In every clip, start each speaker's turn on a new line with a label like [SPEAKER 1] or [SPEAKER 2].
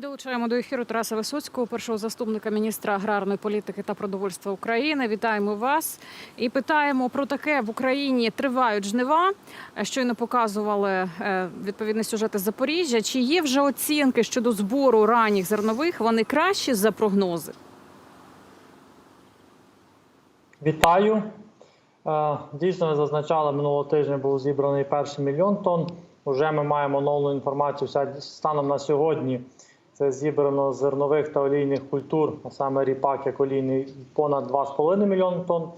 [SPEAKER 1] Долучаємо до ефіру Тараса Висоцького, першого заступника міністра аграрної політики та продовольства України. Вітаємо вас і питаємо про таке в Україні тривають жнива. Щойно показували е, відповідний сюжет із Запоріжжя. Чи є вже оцінки щодо збору ранніх зернових? Вони кращі за прогнози?
[SPEAKER 2] Вітаю. Е, Дійсно, ви зазначали, минулого тижня був зібраний перший мільйон тонн. Уже ми маємо оновлену інформацію станом на сьогодні. Це зібрано зернових та олійних культур, а саме ріпак як олійний, понад 2,5 мільйони тонн.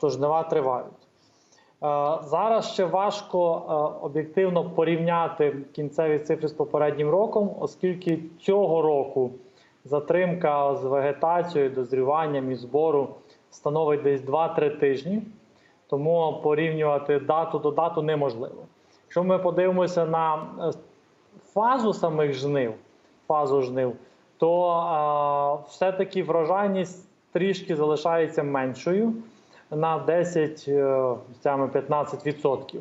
[SPEAKER 2] Тож жнива тривають. Е, Зараз ще важко е, об'єктивно порівняти кінцеві цифри з попереднім роком, оскільки цього року затримка з вегетацією, дозріванням і збору становить десь 2-3 тижні. Тому порівнювати дату до дату неможливо. Якщо ми подивимося на е, фазу самих жнив, фазу жнив, то а, все-таки врожайність трішки залишається меншою на 10 е, місцями 15%.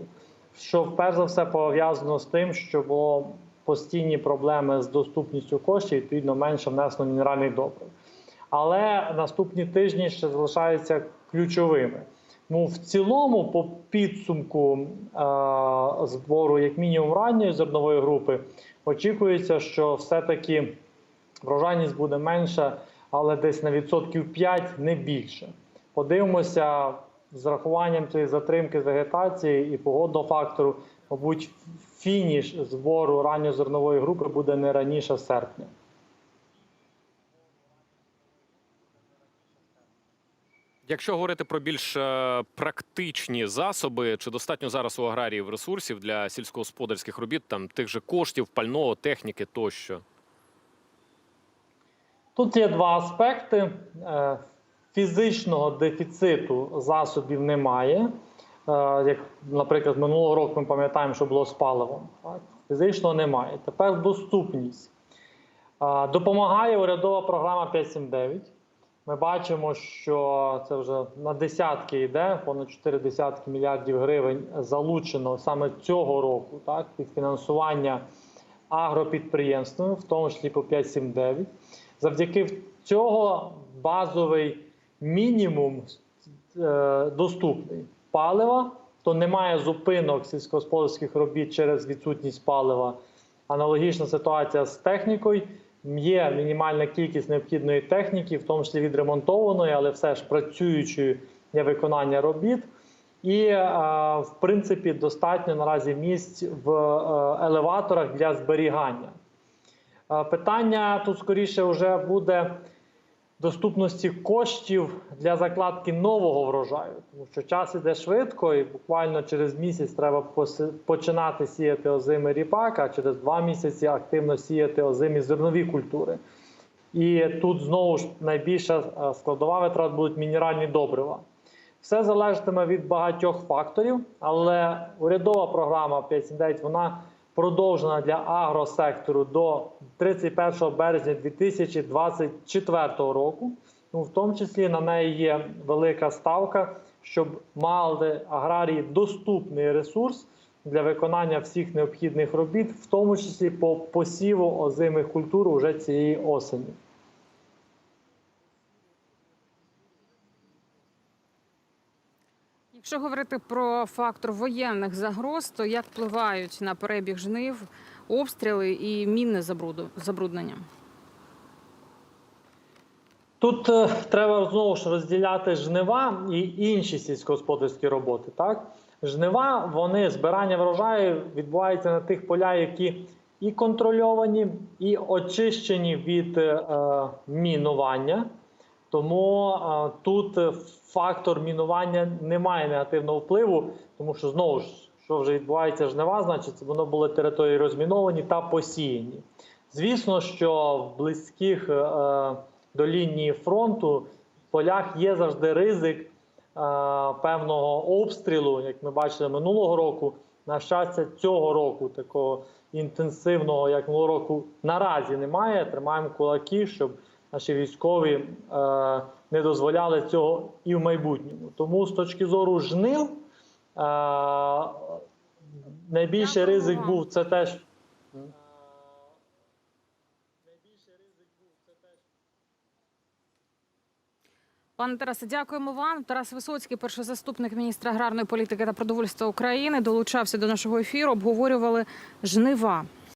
[SPEAKER 2] Що перш за все пов'язано з тим, що було постійні проблеми з доступністю коштів, відповідно менше внесено мінеральних добрив. Але наступні тижні ще залишаються ключовими. Ну, в цілому, по підсумку е, збору, як мінімум ранньої зернової групи, очікується, що все-таки врожайність буде менша, але десь на відсотків 5, не більше. Подивимося з рахуванням цієї затримки з вегетації і погодного фактору, мабуть, фініш збору ранньозернової групи буде не раніше серпня.
[SPEAKER 3] Якщо говорити про більш е, практичні засоби, чи достатньо зараз у аграріїв ресурсів для сільськогосподарських робіт, там тих же коштів, пального, техніки тощо?
[SPEAKER 2] Тут є два аспекти. Е, Фізичного дефіциту засобів немає. Е, Як, наприклад, минулого року ми пам'ятаємо, що було з паливом. Фізичного немає. Тепер доступність. Допомагає урядова програма 579. Ми бачимо, що це вже на десятки йде, понад 4 десятки мільярдів гривень залучено саме цього року так, під фінансування агропідприємствами, в тому числі по 579. Завдяки цього базовий мінімум е, доступний палива, то немає зупинок сільськогосподарських робіт через відсутність палива. Аналогічна ситуація з технікою. Є мінімальна кількість необхідної техніки, в тому числі відремонтованої, але все ж працюючої для виконання робіт. І, е, в принципі, достатньо наразі місць в е, елеваторах для зберігання. Е, Питання тут скоріше вже буде доступності коштів для закладки нового врожаю, тому що час іде швидко, і буквально через місяць треба починати сіяти озими ріпак, а через два місяці активно сіяти озимі зернові культури. І тут знову ж найбільша е, складова витрат будуть мінеральні добрива. Все залежатиме від багатьох факторів, але урядова програма 579 вона продовжена для агросектору до 31 березня 2024 року. Ну, в тому числі на неї є велика ставка, щоб мали аграрії доступний ресурс для виконання всіх необхідних робіт, в тому числі по посіву озимих культур уже цієї осені.
[SPEAKER 1] Якщо говорити про фактор воєнних загроз, то як впливають на перебіг жнив, обстріли і мінне забруднення?
[SPEAKER 2] Тут е, треба знову ж розділяти жнива і інші сільськогосподарські роботи. Так? Жнива, вони збирання врожаю відбувається на тих полях, які і контрольовані, і очищені від е, е, мінування. Тому е, тут е, фактор мінування не має негативного впливу, тому що знову ж, що вже відбувається жнива, значить воно були території розміновані та посіяні. Звісно, що в близьких е, до лінії фронту в полях є завжди ризик е, певного обстрілу, як ми бачили минулого року. На щастя, цього року такого інтенсивного, як минулого року, наразі немає. Тримаємо кулаки, щоб наші військові е, не дозволяли цього і в майбутньому. Тому з точки зору жнив е, найбільший ризик був це теж.
[SPEAKER 1] Пане Тарасе, дякуємо вам. Тарас Висоцький, перший заступник міністра аграрної політики та продовольства України, долучався до нашого ефіру. Обговорювали жнива.